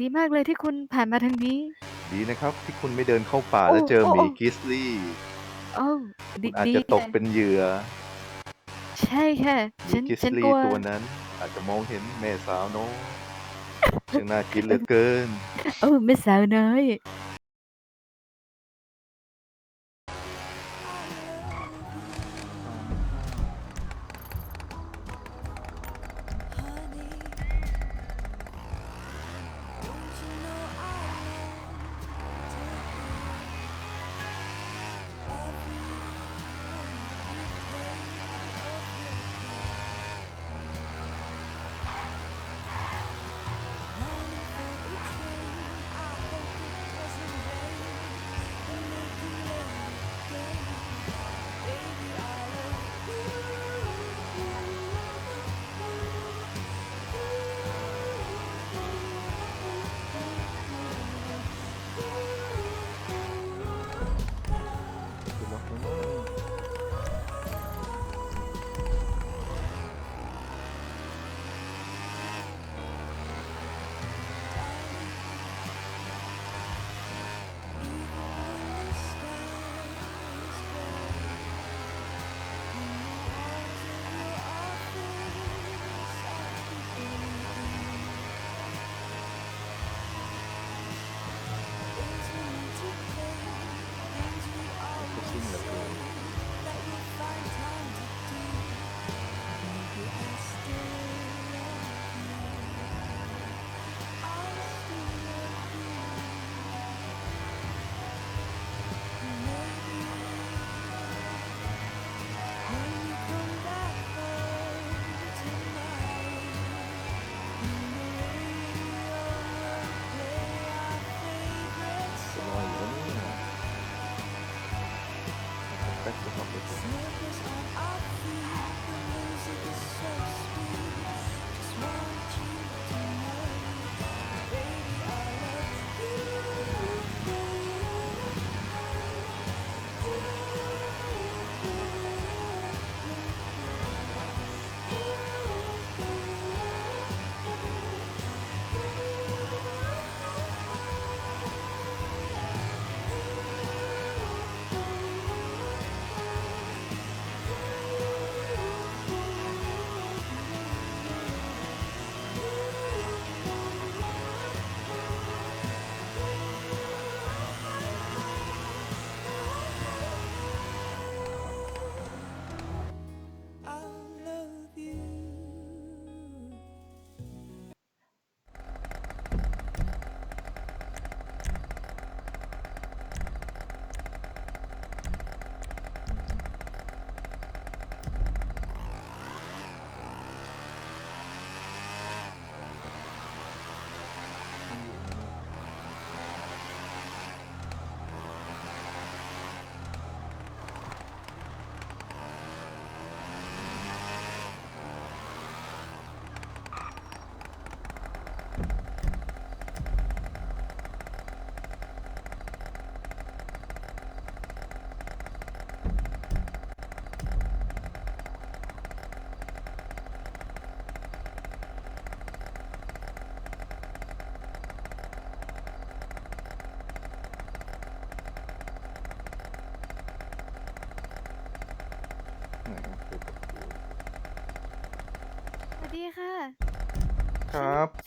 ดีมากเลยที่คุณผ่านมาทางนี้ ดีนะครับ ที่คุณไม่เดินเข้าป่าโอ้แล้วเจอโอ้หมีโอ้ กริสลี่โอ้ดีคุณอาจดีจะตกค่ะเป็นเหยื่อใช่ค่ะ หมีฉันกริสฉันกลี่ลัว ตัวนั้น อาจจะมองเห็นแม่สาวโน้ช่างน่ากินเหลือเกิน โอ้แม่สาวน้อย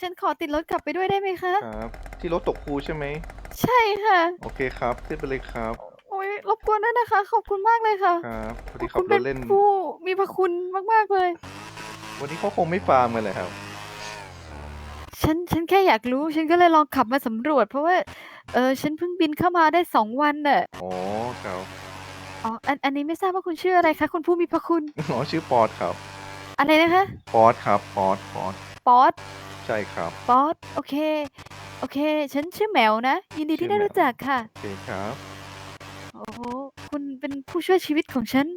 ฉันขอติดรถกลับไปด้วยได้ไหมคะ ครับ ที่รถตกคูใช่ไหม ใช่ค่ะ โอเคครับขึ้นไปเลยครับ โอ้ยรบกวนด้วยนะคะ ขอบคุณมากเลยค่ะครับพอดีขัคุบณรเป็ถนเล่น ผู้มีพระคุณมากๆเลย วันนี้เขาคงไม่ฟาร์มกันเลยครับ ฉันฉันแค่อยากรู้ ฉันก็เลยลองขับมาสำรวจ เพราะว่าเออฉันเพิ่งบินเข้ามาได้สองวันน่ะอ๋อครับ อ๋ออันอันนี้ไม่ทราบว่าคุณชื่ออะไรคะคุณผู้มีพระคุณ อ๋อชื่อปอดครับ อะไรนะคะปอดครับปอดปอดป๊อต ใช่ครับ ป๊อตโอเค โอเค ฉันชื่อแหมวนะ ยินดีชื่ที่อได้แหมวรู้จักค่ะ โอเคครับ โอ้โหคุณเป็นผู้ช่วยชีวิตของฉัน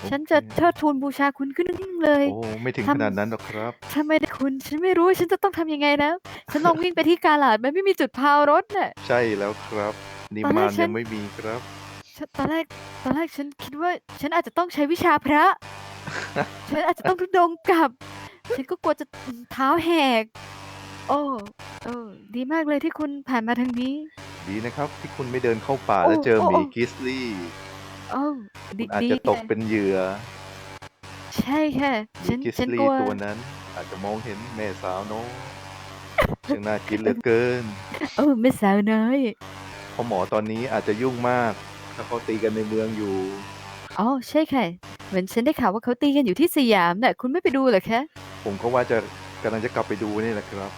โอฉันเค จะเทิดทูนบูชาคุณขึ้นยิ่งเลย โอ้ไม่ถึงทำขนาดนั้นหรอกครับถ้าไม่ได้คุณ ฉันไม่รู้ว่าฉันจะต้องทำยังไงแล้วฉันลองวิ่งไปที่กาลาดมันไม่มีจุดพาวรถน่ะ ใช่แล้วครับ นิตอนแรมากนฉัยัน งไม่มีครับ ฉันตอนแรกตอนแรกฉันคิดว่า ฉันอาจจะต้องใช้วิชาพระ ฉันอาจจะต้องทุดงค์กลับ ฉันก็กลัวจะเท้าแหก โอ้เออดีมากเลยที่คุณผ่านมาทางนี้ ดีนะครับ ที่คุณไม่เดินเข้าป่าโอ้แล้วเจอโอ้หมีโอ้กริสลี่ โอ้ดีคุณอาจดีจะตกค่ะเป็นเหยื่อใช่ค่ะหมีฉันกริสฉันกลี่ลัว ตัวนั้น อาจจะมองเห็นแม่สาวน้อยช่างน่ากินเหลือเกินโอ้แม่สาวน้อยเพราะหมอตอนนี้อาจจะยุ่งมากถ้าเขาตีกันในเมืองอยู่ อ๋อใช่ค่ะ เหมือนฉันได้ข่าวว่าเขาตีกันอยู่ที่สยามน่ะคุณไม่ไปดูเหรอคะผมก็ว่าจะกำลังจะกลับไปดูนี่แหละครับ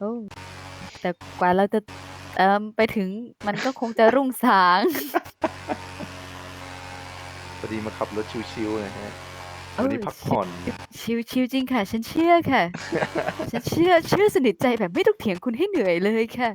โอ้แต่กว่าเราจะเอ่อไปถึงมันก็คงจะรุ่งสาง พอดีมาขับรถชิวๆนะฮะเออ วันนี้พักผ่อน ชิวชิวจริงค่ะ ฉันเชื่อค่ะ ฉันเชื่อเชื่อสนิทใจแบบไม่ต้องเถียงคุณให้เหนื่อยเลยค่ะ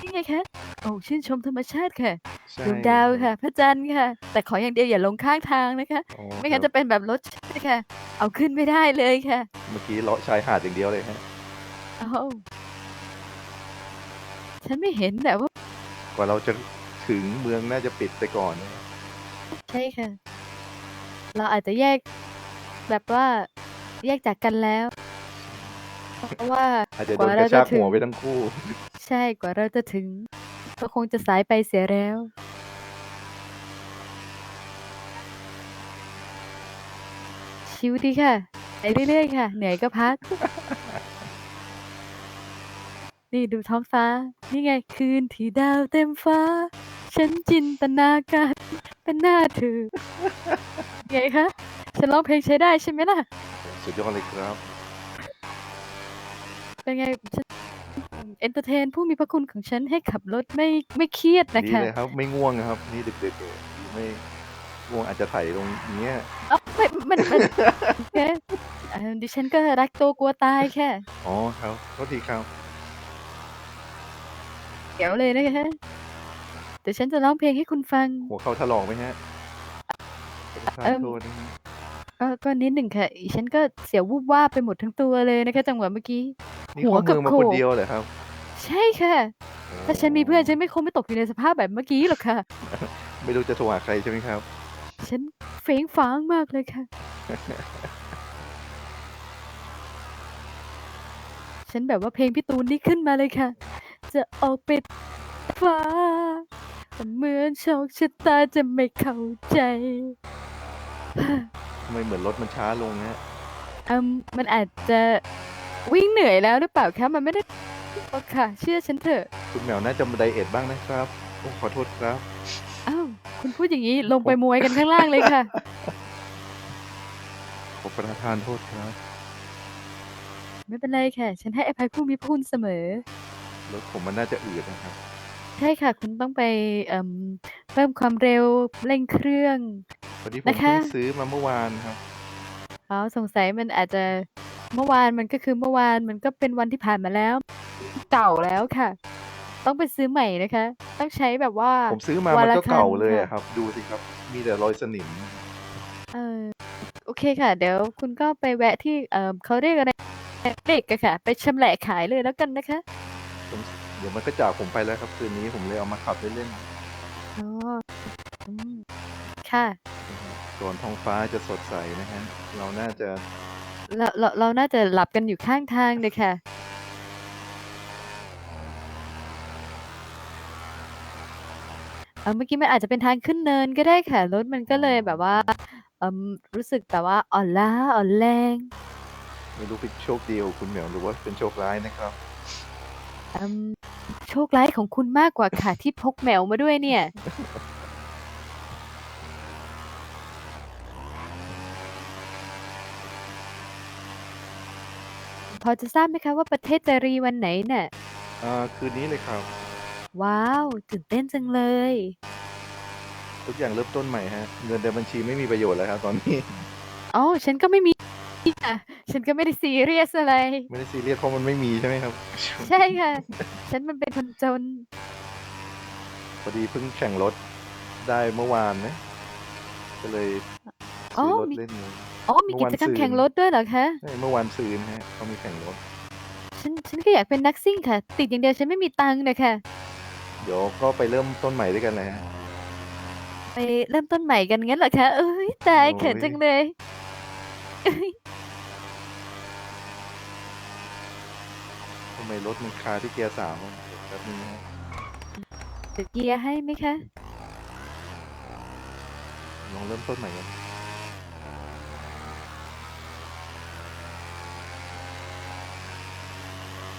นี่ไงคะโอ้ชื่นชมธรรมชาติค่ะใช่ดวงดาวค่ะ พระจันทร์ค่ะ แต่ขออย่างเดียวอย่าลงข้างทางนะคะ อ๋อไม่งั้นครัจะบเป็นแบบรถค่ะ เอาขึ้นไม่ได้เลยค่ะเมื่อกี้เลาะชายหาดอย่างเดียวเลยฮะเอ้าฉันไม่เห็นแต่ว่ากว่าเราจะถึงเมืองน่าจะปิดไปก่อนนะใช่ค่ะ เราอาจจะแยกแบบว่าแยกจากกันแล้ว เพราะว่าอาจจะกโดนว่ากเราระจะชากถึหังวไปทั้งคู่ ใช่กว่าเราจะถึง ก็คงจะสายไปเสียแล้ว ชิวดีค่ะไปเรื่อยๆค่ะ เหนื่อยก็พัก นี่ดูท้องฟ้า นี่ไงคืนที่ดาวเต็มฟ้า ฉันจินตนาการเป็นหน้าเธอไงคะฉันร้องเพลงใช้ได้ใช่ไหมล่ะ สุดยอดเลยครับ เป็นไงฉัน เอนเตอร์เทนผู้มีพระคุณของฉันให้ขับรถไม่ไม่เครียดนะดีคะเลยครับ ไม่ง่วงครับ นี่ดึกๆเลยไม่ง่วงอาจจะไถ่ตรงเนี้ยเอ้าไม่มันมันแค่เอ่อดิฉันก็รักตัวกลัวตายแค่อ๋อครับโทษทีครับ เดี๋ยวเลยนะคะเดี๋ยวฉันจะร้องเพลงให้คุณฟัง หัวเข้าถลอกไหมฮะประทาเอิ่นมโทษนะฮะ ก็ ก็นิดหนึ่งค่ะอีฉันก็เสียววูบวาบไปหมดทั้งตัวเลยนะคะ จังหวะเมื่อกี้ นี่หัวเข้ากับเมืองมาโขคนกเดียวเหรอครับ ใช่ค่ะถ้าฉันมีเพื่อน ฉันไม่คงไม่ตกอยู่ในสภาพแบบเมื่อกี้หรอกค่ะ ไม่รู้จะโทรหาใครใช่ไหมครับ ฉันเฟ้งฟ้างมากเลยค่ะ ฉันแบบว่าเพลงพี่ตูนนี่ขึ้นมาเลยค่ะ จะออกไปฟ้าแต่เหมือนโชคชะตาจะไม่เข้าใจ ทำไมเหมือนรถมันช้าลงฮะอืมมันอาจจะวิ่งเหนื่อยแล้วหรือเปล่าคะมันไม่ได้หรอกค่ะ เชื่อฉันเถอะคุณแมวน่าจะไดเอทบ้างนะครับโอ้ขอโทษครับ อ้าวคุณพูดอย่างนี้ลงไปมวยกันข้างล่างเลยค่ะ ขอประทานโทษครับไม่เป็นไรค่ะ ฉันให้อภัยผู้มีพระคุณเสมอ รถผมมันน่าจะอืดนะครับ ใช่ค่ะ คุณต้องไปเอิ่ม เพิ่มความเร็วเร่งเครื่อง พอดีผมนะคะ เพิ่งซื้อมาเมื่อวานครับ อ๋อสงสัยมันอาจจะเมื่อวานมันก็คือเมื่อวานมันก็เป็นวันที่ผ่านมาแล้ว เก่าแล้วค่ะ ต้องไปซื้อใหม่นะคะ ต้องใช้แบบว่า ผมซื้อมาวัมันนละก็เก่าคันเลยค่ะ อะครับ ดูสิครับ มีแต่รอยสนิม เออโอเคค่ะ เดี๋ยวคุณก็ไปแวะที่เอ่อเขาเรียกอะไรเด็กอะค่ะ ไปชำแหละขายเลยแล้วกันนะคะผมเดี๋ยวมันก็จากผมไปแล้วครับ คืนนี้ผมเลยเอามาขับเล่น อ๋อ อืม ค่ะๆก่อนท้องฟ้าจะสดใสนะฮะเราน่าจะ เรา เรา เราน่าจะหลับกันอยู่ข้างทางเลยค่ะเออเมื่อกี้มันอาจจะเป็นทางขึ้นเนินก็ได้ค่ะ รถมันก็เลยแบบว่า เอ่มรู้สึกแบบว่าอ่อนล้าอ่อนแรง ไม่รู้เป็นโชคดีของคุณเหมียว หรือว่าเป็นโชคร้ายนะครับ อืมโช คร้ายของคุณมากกว่าค่ะที่พกแมวมาด้วยเนี่ย พอจะทราบไหมคะว่าประเทศจะรีวันไหนน่ะ อ่าคืนนี้เลยครับ ว้าวตื่นเต้นจังเลย ทุกอย่างเริ่มต้นใหม่ฮะ เงินในบัญชีไม่มีประโยชน์แล้วครับตอนนี้ อ๋อ ฉันก็ไม่มี ค่ะ ฉันก็ไม่ได้ซีเรียสอะไร ไม่ได้ซีเรียสเพราะมันไม่มีใช่ไหมครับ ใช่ค่ะ ฉันมันเป็นคนจน พอดีเพิ่งแข่งรถได้เมื่อวานนะ ก็เลยอ๋อซื้อรถมี เล่นเลยอ๋อมีเมื่อกิวันจกรรมซืนแข่งรถด้วยเหรอคะ ใช่เมื่อวานซืนฮะเขามีแข่งรถ ฉันฉันก็อยากเป็นนักซิ่งค่ะ ติดอย่างเดียวฉันไม่มีตังค์นะคะเดี๋ยวก็ไปเริ่มต้นใหม่ด้วยกันเลยฮะ ไปเริ่มต้นใหม่กันงั้นเหรอคะ เอ้ยตายโอ้ย เขินจังเลยเอ้ย ทำไมรถมันคาที่เกียร์สามแบบนี้จะเกียร์ให้ไหมคะ ลองเริ่มต้นใหม่กัน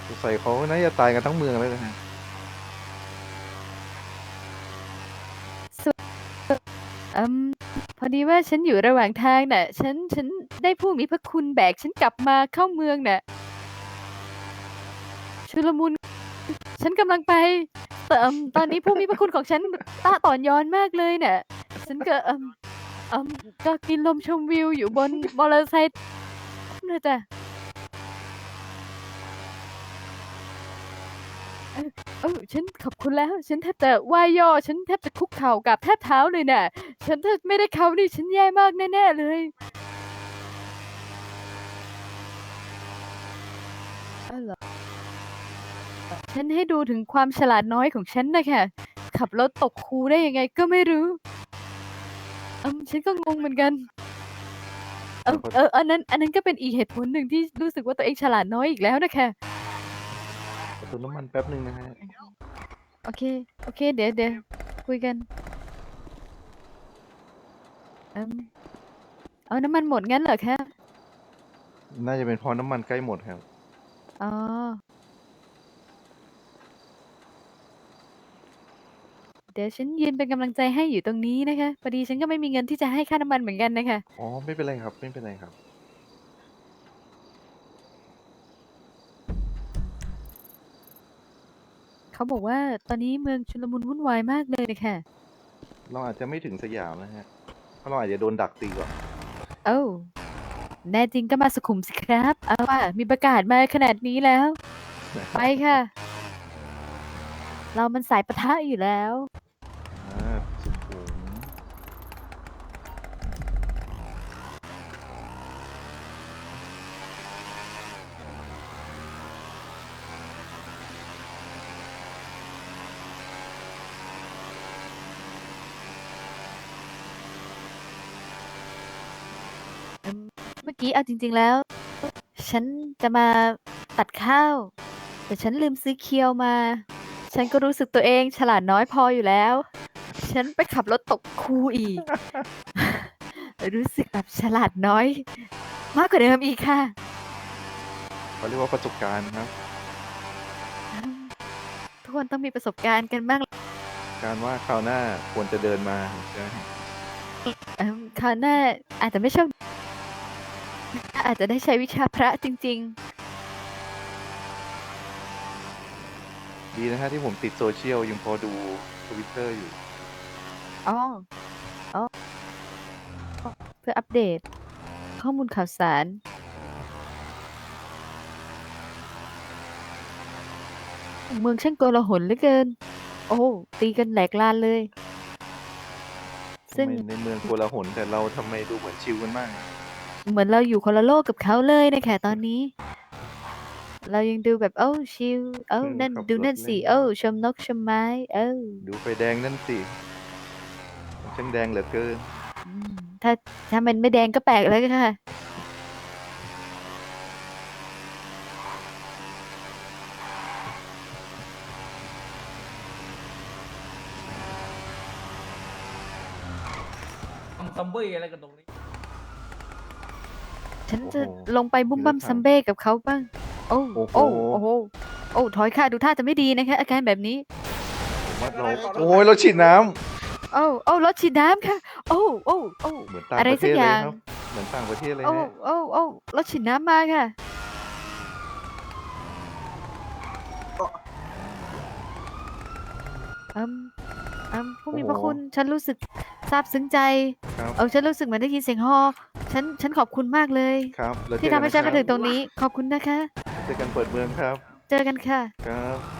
สงส่เขาน่าจะตายกันทั้งเมืองเลยนะ ดีว่าฉันอยู่ระหว่างทางน่ะ ฉันฉันได้ผู้มีพระคุณแบกฉันกลับมาเข้าเมืองน่ะ ชุลมุน ฉันกำลังไปแต่อืมตอนนี้ผู้มีพระคุณของฉันตาต่อนย้อนมากเลยน่ะ ฉันก็อืมอืมก็กินลมชมวิวอยู่บนมอเตอร์ไซค์นะจ๊ะ เออเออฉันขอบคุณแล้ว ฉันแทบจะไหว้ย่อ ฉันแทบจะคุกเข่ากับแทบเท้าเลยน่ะฉันถ้าไม่ได้เขานี่ฉันแย่มากแน่ๆเลยอ้าวเหรอฉันให้ดูถึงความฉลาดน้อยของฉันนะค่ะ ขับรถตกคูได้ยังไงก็ไม่รู้อืมฉันก็งงเหมือนกัน เออเอออันนั้น อันนั้นก็เป็นอีกเหตุผลหนึ่งที่รู้สึกว่าตัวเองฉลาดน้อยอีกแล้วนะคะขอ เติมน้ำมันแป๊บหนึ่งนะฮะ โอเค โอเค เดี๋ยวเดี๋ยวคุยกันอืมเอาน้ำมันหมดงั้นเหรอคะ น่าจะเป็นเพราะน้ำมันใกล้หมดครับ อ๋อ เดี๋ยวฉันยืนเป็นกำลังใจให้อยู่ตรงนี้นะคะพอดีฉันก็ไม่มีเงินที่จะให้ค่าน้ำมันเหมือนกันนะคะ อ๋อ ไม่เป็นไรครับ ไม่เป็นไรครับ เขาบอกว่าตอนนี้เมืองชุลมุนวุ่นวายมากเลยนะคะเราอาจจะไม่ถึงสยามนะฮะ เพราะเราอาจจะโดนดักตีก่อน เอ้าแน่จริงก็มาสุขุมสิครับ เอาว่ามีประกาศมาขนาดนี้แล้ว ไปค่ะ เรามันสายปะทะอยู่แล้ว กี้เอาจริง ๆแล้ว ฉันจะมาตัดข้าว แต่ฉันลืมซื้อเคียวมา ฉันก็รู้สึกตัวเองฉลาดน้อยพออยู่แล้ว ฉันไปขับรถตกคูอีก รู้สึกแบบฉลาดน้อย มากกว่าเดิมอีกค่ะ เขาเรียกว่าประสบการณ์นะครับ ทุกคนต้องมีประสบการณ์กันบ้างการว่าคราวหน้าควรจะเดินมาใช่ไหม เอิ่มคราวหน้าอาจจะไม่ช อบอาจจะได้ใช้วิชาพระจริง ดีนะฮะที่ผมติดโซเชียลยังพอดูทวิตเตอร์อยู่ ๆอ๋ออ๋อเพื่ออัปเดต ข้อมูลข่าวสาร เมืองช่างโกลาหลเหลือเกิน โอ้ ตีกันแหลกลานเลย ซึ่ง ทำไมในเมืองโกลาหลแต่เราทำไมดูเหมือนชิลกันมาก เหมือนเราอยู่คนละโลกกับเขาเลยนะคะตอนนี้ เรายังดูแบบโอ้ชิลเอ้าอืมนั่นขับดูรถนั่นสิเล่นโอ้ชมนกชมไม้เอ้าดูไฟแดงนั่นสิมันช่างแดงเหลือเกินอืมถ้าถ้ามันไม่แดงก็แปลกแล้วค่ะ ทำซัมเบอร์อะไรกันตรงนี้ ฉันจะโอ้โหลงไปบุ้มบั้มมีรถถังซัมเบ้กับเขาบ้าง โอ้โอ้โหโอ้โอ้โหโอ้ถอยค่ะดูท่าจะไม่ดีนะคะอาการแบบนี้ผมว่าเราโอ้ยเราฉีดน้ำโอ้โอ้รถฉีดน้ำค่ะ โอ้โอ้โอ้เหมือนต่างอะไรประเทสักศอเลยย่างครับเหมือนต่างประเทศเลยโอ้ฮะโอ้โอ้รถฉีดน้ำมาค่ะอืมอืมผู้มีพระคุณฉันรู้สึกซาบซึ้งใจครับเออฉันรู้สึกเหมือนได้ยินเสียงฮอ ฉันฉันขอบคุณมากเลย ครับแล้วที่เจอทำให้ฉันมาถึงะคตรงนี้ ขอบคุณนะคะบเจอกันเปิดเมืองครับ เจอกันค่ะ ครับ